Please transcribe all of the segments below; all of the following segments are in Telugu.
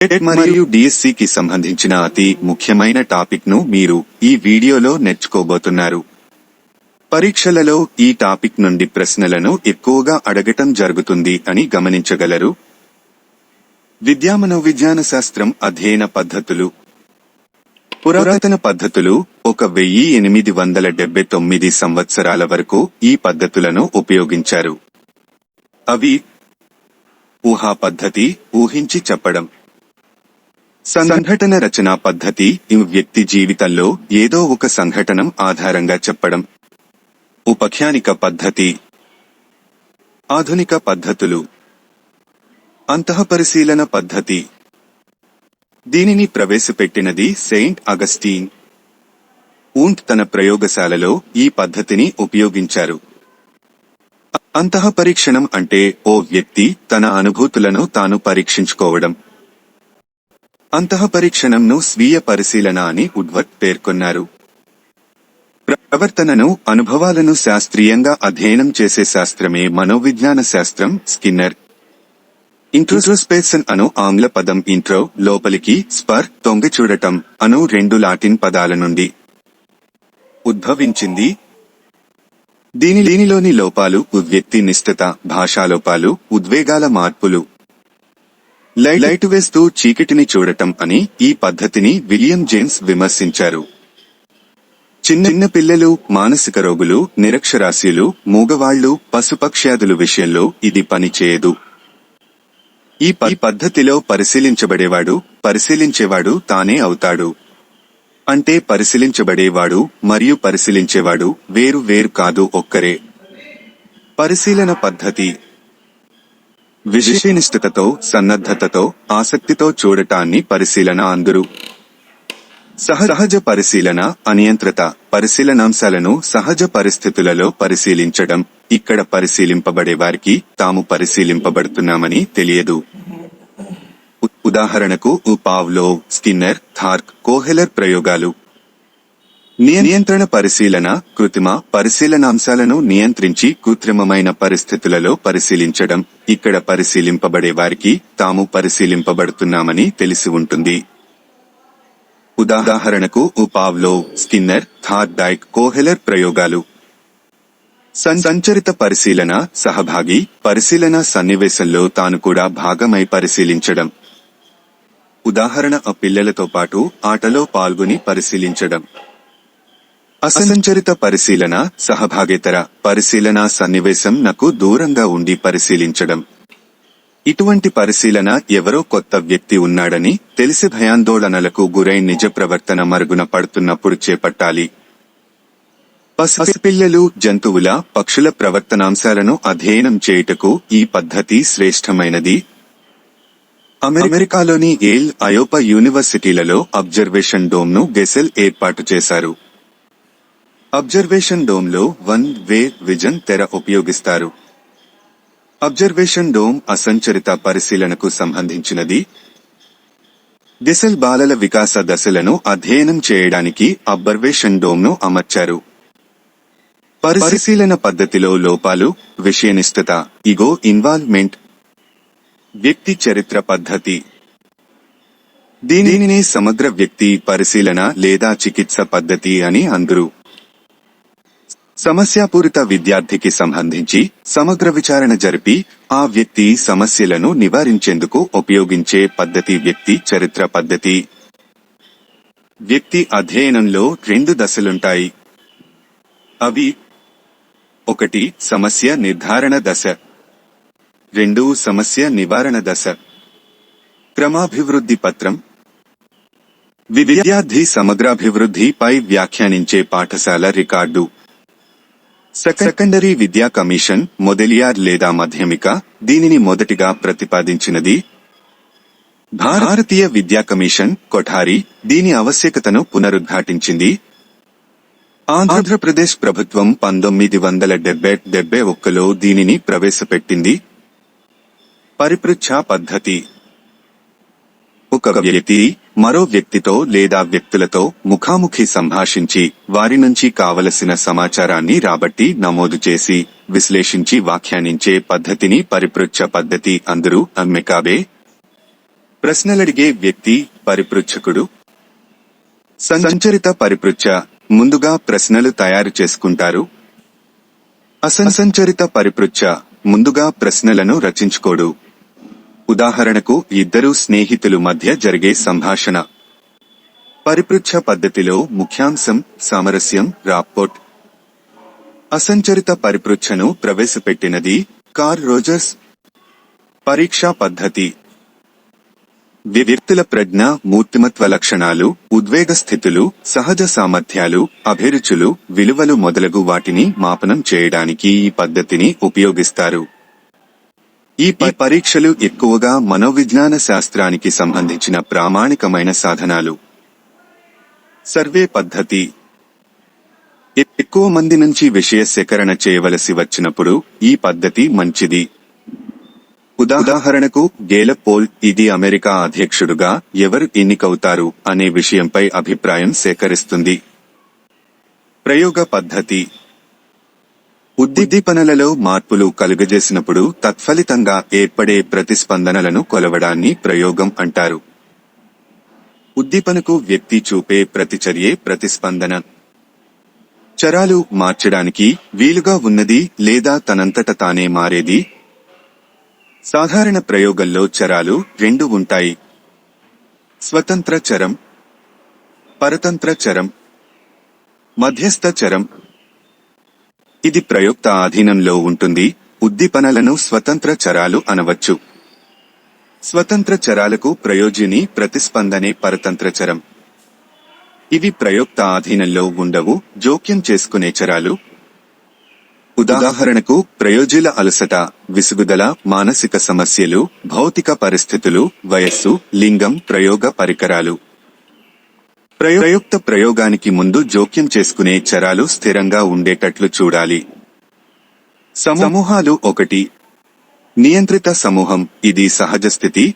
టెట్ మరియు డిఎస్సి కి సంబంధించిన అతి ముఖ్యమైన టాపిక్ను మీరు ఈ వీడియోలో నేర్చుకోబోతున్నారు. పరీక్షలలో ఈ టాపిక్ నుండి ప్రశ్నలను ఎక్కువగా అడగటం జరుగుతుంది అని గమనించగలరు. విద్యామనోవిజ్ఞాన శాస్త్రం అధ్యయన పద్ధతులు. పురాతన పద్ధతులు ఒక వెయ్యి ఎనిమిది వందల డెబ్బై తొమ్మిది సంవత్సరాల వరకు ఈ పద్ధతులను ఉపయోగించారు. అవి ఊహా పద్ధతి ఊహించి చెప్పడం. సంఘటన రచనా పద్ధతి ఈ వ్యక్తి జీవితంలో ఏదో ఒక సంఘటనం ఆధారంగా చెప్పడం. ఉపఖ్యానిక పద్ధతి. ఆధునిక పద్ధతులు. అంతఃపరిశీలన పద్ధతి. దీనిని ప్రవేశపెట్టినది సెయింట్ అగస్టీన్. ఊంట్ తన ప్రయోగశాలలో ఈ పద్ధతిని ఉపయోగించారు. అంతఃపరీక్షణం అంటే ఓ వ్యక్తి తన అనుభూతులను తాను పరీక్షించుకోవడం. అంతఃపరీక్షణంను స్వీయ పరిశీలన అని ఉడ్వర్ట్ పేర్కొన్నారు. ప్రవర్తనను అనుభవాలను శాస్త్రీయంగా అధ్యయనం చేసే శాస్త్రమే మనోవిజ్ఞాన శాస్త్రం స్కిన్నర్. ఇంట్రోస్పెక్షన్ అను ఆంగ్ల పదం ఇంట్రో లోపలికి స్పర్ తొంగి చూడటం అను రెండు లాటిన్ పదాల నుండి. ఉద్భవించింది. దీని దీనిలోని లోపాలు వ్యక్తి నిష్ఠత భాషాలోపాలు ఉద్వేగాల మార్పులు లైట్ వేస్తూ చీకటిని చూడటం అని ఈ పద్ధతిని విలియం జేమ్స్ విమర్శించారు. చిన్న చిన్న పిల్లలు మానసిక రోగులు నిరక్షరాస్యులు మూగవాళ్ళు పశుపక్ష్యాదుల విషయంలో ఇది పనిచేయదు. ఈ ఈ పద్ధతిలో పరిశీలించబడేవాడు పరిశీలించేవాడు తానే అవుతాడు. అంటే పరిశీలించబడేవాడు మరియు పరిశీలించేవాడు వేరు వేరు కాదు ఒక్కరే. పరిశీలన పద్ధతి విషయనిష్ఠతతో సన్నద్ధతతో ఆసక్తితో చూడటాన్ని పరిశీలన అందరు సహజ పరిశీలన అనియంత్రిత పరిశీలనాంశాలను సహజ పరిస్థితులలో పరిశీలించడం. ఇక్కడ పరిశీలింపబడే వారికి తాము పరిశీలింపబడుతున్నామని తెలియదు. ఉదాహరణకు ఉ పావ్లో స్కిన్నర్ థార్క్ కోహెలర్ ప్రయోగాలు. నియంత్రణ పరిశీలన కృత్రిమ పరిశీలనాంశాలను నియంత్రించి కృత్రిమమైన పరిస్థితులలో పరిశీలించడం. ఇక్కడ పరిశీలింపబడే వారికి తాము పరిశీలింపబడుతున్నామని తెలిసి ఉంటుంది. ఉదాహరణకు ఉపావ్లో స్కిన్నర్ థార్డైక్ కోహెలర్ ప్రయోగాలు. సంచరిత పరిశీలన సహభాగి పరిశీలన సన్నివేశంలో తాను కూడా భాగమై పరిశీలించడం. ఉదాహరణ పిల్లలతో పాటు ఆటలో పాల్గొని పరిశీలించడం. అసంచరిత పరిశీలన సహభాగేతర పరిశీలన సన్నివేశం నాకు దూరంగా ఉండి పరిశీలించడం. ఇటువంటి పరిశీలన ఎవరో కొత్త వ్యక్తి ఉన్నాడని తెలిసి భయాందోళనలకు గురై నిజ ప్రవర్తన మరుగున పడుతున్నప్పుడు చేపట్టాలి. పసిపిల్లలు జంతువుల పక్షుల ప్రవర్తనాంశాలను అధ్యయనం చేయుటకు ఈ పద్ధతి శ్రేష్టమైనది. అమెరికాలోని ఏల్ అయోపా యూనివర్సిటీలలో అబ్జర్వేషన్ డోమ్ను గెసెల్ ఏర్పాటు చేశారు. అబ్జర్వేషన్ డోమ్లో వన్ వే విజన్ తెర ఉపయోగిస్తారు. అబ్జర్వేషన్ డోమ్ అసంచరిత పరిశీలనకు సంబంధించినది. గెసెల్ బాలల వికాస దశలను అధ్యయనం చేయడానికి అబ్జర్వేషన్ డోమ్ను అమర్చారు. పరిశీలన పద్ధతిలో లోపాలు విషయనిష్ఠత ఇగో ఇన్వాల్వ్మెంట్ వ్యక్తి చరిత్ర పద్ధతి. దీనిని సమగ్ర వ్యక్తి పరిశీలన లేదా చికిత్స పద్ధతి అని అందరు. సమస్యాపూరిత విద్యార్థికి సంబంధించి సమగ్ర విచారణ జరిపి ఆ వ్యక్తి సమస్యలను నివారించేందుకు ఉపయోగించే పద్ధతి వ్యక్తి చరిత్ర పద్ధతి. వ్యక్తి అధ్యయనంలో రెండు దశలుంటాయి. అవి ఒకటి సమస్య నిర్ధారణ దశ. రెండు సమస్య నివారణ దశ. క్రమాభివృద్ధి పత్రం. విద్యార్థి సమగ్రాభివృద్ధిపై వ్యాఖ్యానించే పాఠశాల రికార్డు. సెకండరీ విద్యా కమిషన్ మొదలియార్ లేదా మాధ్యమిక దీనిని మొదటిగా ప్రతిపాదించినది. భారతీయ విద్యా కమిషన్ కొఠారి దీని ఆవశ్యకతను పునరుద్ఘాటించింది. ఆంధ్రప్రదేశ్ ప్రభుత్వం పంతొమ్మిది వందల డెబ్బై డెబ్బై ఒక్కలో దీనిని ప్రవేశపెట్టింది. పరిపృచ్ఛ పద్ధతి. ఒక వ్యక్తి మరో వ్యక్తితో లేదా వ్యక్తులతో ముఖాముఖి సంభాషించి వారి నుంచి కావలసిన సమాచారాన్ని రాబట్టి నమోదు చేసి విశ్లేషించి వ్యాఖ్యానించే పద్ధతిని పరిపృచ్ఛ పద్ధతి అందరూ అమ్మెకాబే ప్రశ్నలడిగే వ్యక్తి పరిపృచ్ఛకుడు. సంచరిత పరిపృచ్ఛ ముందుగా ప్రశ్నలు తయారు చేసుకుంటారు. అసంచరిత పరిపృచ్ఛ ముందుగా ప్రశ్నలను రచించుకోడు. ఉదాహరణకు ఇద్దరు స్నేహితులు మధ్య జరిగే సంభాషణ. పరిపృచ్ఛ పద్ధతిలో ముఖ్యాంశం సామరస్యం రాపోర్ట్ అసంచరిత పరిపృచ్ఛను ప్రవేశపెట్టినది కార్ రోజర్స్. పరీక్షా పద్ధతి. వ్యక్తుల ప్రజ్ఞ మూర్తిమత్వ లక్షణాలు ఉద్వేగ స్థితులు సహజ సామర్థ్యాలు అభిరుచులు విలువలు మొదలగు వాటిని మాపనం చేయడానికి ఈ పద్ధతిని ఉపయోగిస్తారు. ఈ పరీక్షలు ఎక్కువగా మనోవిజ్ఞాన శాస్త్రానికి సంబంధించిన ప్రామాణికమైన సాధనాలు. సర్వే పద్ధతి. ఎక్కువ మంది నుంచి విషయ సేకరణ చేయవలసి వచ్చినప్పుడు ఈ పద్ధతి మంచిది. ఉదాహరణకు గేల పోల్ ఇది అమెరికా అధ్యక్షుడుగా ఎవరు ఎన్నికవుతారు అనే విషయంపై అభిప్రాయం సేకరిస్తుంది. ప్రయోగ పద్ధతి. ఉద్దీపనలలో మార్పులు కలుగజేసినప్పుడు తత్ఫలితంగా ఏర్పడే ప్రతిస్పందనలను కొలవడాన్ని ప్రయోగం అంటారు. ఉద్దీపనకు వ్యక్తి చూపే ప్రతిచర్యే ప్రతిస్పందన. చరాలు మార్చడానికి వీలుగా ఉన్నది లేదా తనంతట తానే మారేది? సాధారణ ప్రయోగంలో చరాలు రెండు ఉంటాయి. స్వతంత్ర చరం పరతంత్ర చరం మధ్యస్థ చరం ఇది ప్రయోక్త ఆధీనంలో ఉంటుంది. ఉద్దీపనలను స్వతంత్ర చరాలు అనవచ్చు. స్వతంత్ర చరాలకు ప్రయోజిని ప్రతిస్పందనే పరతంత్ర చరం. ఇవి ప్రయోక్త ఆధీనంలో ఉండవు జోక్యం చేసుకునే చరాలు. ఉదాహరణకు ప్రయోజుల అలసట విసుగుదల మానసిక సమస్యలు భౌతిక పరిస్థితులు వయస్సు లింగం ప్రయోగ పరికరాలు. ప్రయుక్త ప్రయోగానికి ముందు జోక్యం చేసుకునే చరాలు స్థిరంగా ఉండేటట్లు చూడాలి. సమూహాలు ఒకటి. నియంత్రిత సమూహం ఇది సహజ స్థితి.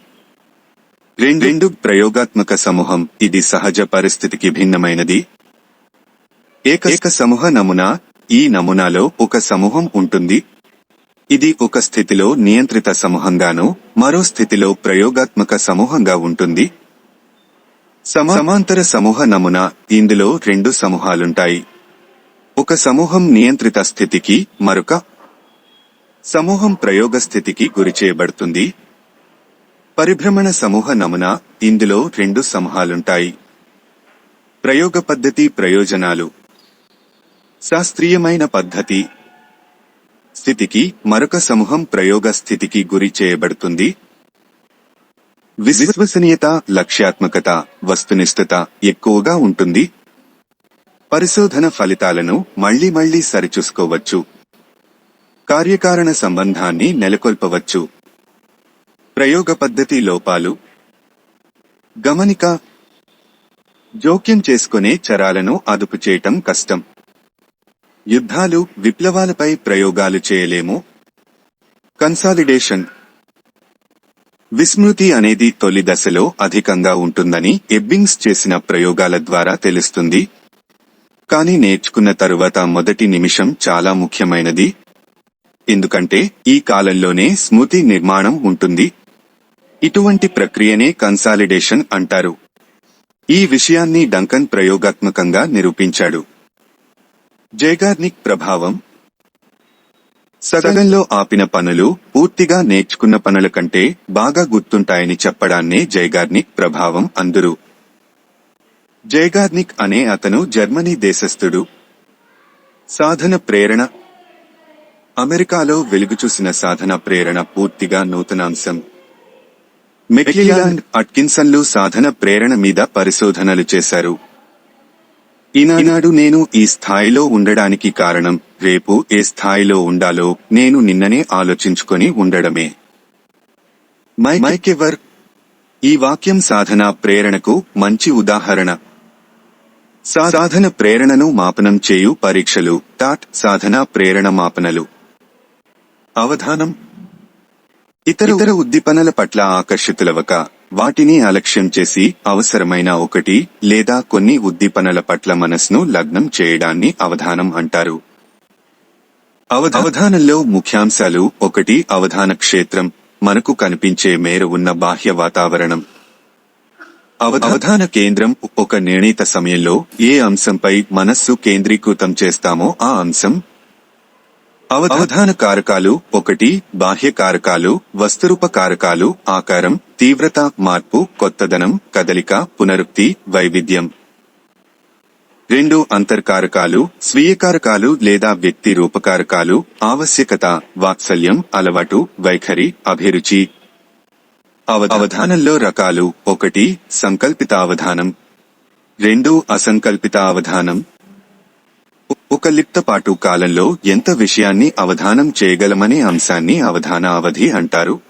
రెండు. రెండు ప్రయోగాత్మక సమూహం ఇది సహజ పరిస్థితికి భిన్నమైనది. ఏక సమూహ నమూనా ఈ నమూనాలో ఒక సమూహం ఉంటుంది. ఇది ఒక స్థితిలో నియంత్రిత సమూహంగాను మరో స్థితిలో ప్రయోగాత్మక సమూహంగా ఉంటుంది. సమాంతర సమూహ నమూనా ఇందులో రెండు సమూహాలుంటాయి. ఒక సమూహం నియంత్రిత స్థితికి మరొక సమూహం ప్రయోగ స్థితికి గురి చేయబడుతుంది. పరిభ్రమణ సమూహ నమూనా ఇందులో రెండు సమూహాలుంటాయి. ప్రయోగ పద్ధతి ప్రయోజనాలు. శాస్త్రీయమైన పద్ధతి స్థితికి మరొక సమూహం ప్రయోగ స్థితికి గురి చేయబడుతుంది. విశ్వసనీయత లక్ష్యాత్మకత వస్తునిష్ఠత ఎక్కువగా ఉంటుంది. పరిశోధన ఫలితాలను మళ్ళీ మళ్ళీ సరిచూసుకోవచ్చు. కార్యకారణ సంబంధాన్ని నెలకొల్పవచ్చు. ప్రయోగ పద్ధతి లోపాలు. గమనిక. జోక్యం చేసుకునే చరాలను అదుపు చేయటం కష్టం. యుద్ధాలు విప్లవాలపై ప్రయోగాలు చేయలేము. కన్సాలిడేషన్. విస్మృతి అనేది తొలి దశలో అధికంగా ఉంటుందని ఎబ్బింగ్స్ చేసిన ప్రయోగాల ద్వారా తెలుస్తుంది. కానీ నేర్చుకున్న తరువాత మొదటి నిమిషం చాలా ముఖ్యమైనది. ఎందుకంటే ఈ కాలంలోనే స్మృతి నిర్మాణం ఉంటుంది. ఇటువంటి ప్రక్రియనే కన్సాలిడేషన్ అంటారు. ఈ విషయాన్ని డంకన్ ప్రయోగాత్మకంగా నిరూపించాడు. జైగార్నిక్ ప్రభావం సగంలో ఆపిన పనులు పూర్తిగా నేర్చుకున్న పనుల కంటే బాగా గుర్తుంటాయని చెప్పడాన్నే జైగార్నిక్ ప్రభావం అందురు. జైగార్నిక్ అనే అతను జర్మనీ దేశస్థుడు. సాధన ప్రేరణ. అమెరికాలో వెలుగుచూసిన సాధన ప్రేరణ పూర్తిగా నూతనాంశం. మెక్లిలాండ్ అట్కిన్సన్లు సాధన ప్రేరణ మీద పరిశోధనలు చేశారు. ఈనాడు నేను ఈ స్థాయిలో ఉండడానికి కారణం రేపు ఏ స్థాయిలో ఉండాలో నేను నిన్ననే ఆలోచించుకొని ఉండడమే. మైకెవర్ ఈ వాక్యం సాధన ప్రేరణకు మంచి ఉదాహరణ. సాధన ప్రేరణను మాపనం చేయు పరీక్షలు టాట్ సాధన ప్రేరణ మాపనలు. అవధానం. ఇతర ఇతర ఉద్దీపనల పట్ల ఆకర్షితులవక వాటిని అలక్ష్యం చేసి అవసరమైన ఒకటి లేదా కొన్ని ఉద్దీపనల పట్ల మనస్ను లగ్నం చేయడాన్ని అవధానం అంటారు. అవధానంలో ముఖ్యాంశాలు ఒకటి అవధాన క్షేత్రం మనకు కనిపించే మేర ఉన్న బాహ్య వాతావరణం. అవధాన కేంద్రం ఒక నిర్ణీత సమయంలో ఏ అంశంపై మనస్సు కేంద్రీకృతం చేస్తామో ఆ అంశం. అవధాన కారకాలు ఒకటి బాహ్య కారకాలు వస్తురూప కారకాలు ఆకారం తీవ్రత మార్పు కొత్తదనం కదలిక పునరుక్తి వైవిధ్యం. రెండు అంతర్కారకాలు స్వీయకారకాలు లేదా వ్యక్తి రూపకారకాలు ఆవశ్యకత వాత్సల్యం అలవాటు వైఖరి అభిరుచి. అవ- అవధానంలో రకాలు ఒకటి సంకల్పిత అవధానం రెండు అసంకల్పిత అవధానం ఒక లిప్తపాటు కాలంలో ఎంత విషయాన్ని అవధానం చేయగలమనే అంశాన్ని అవధాన అవధి అంటారు.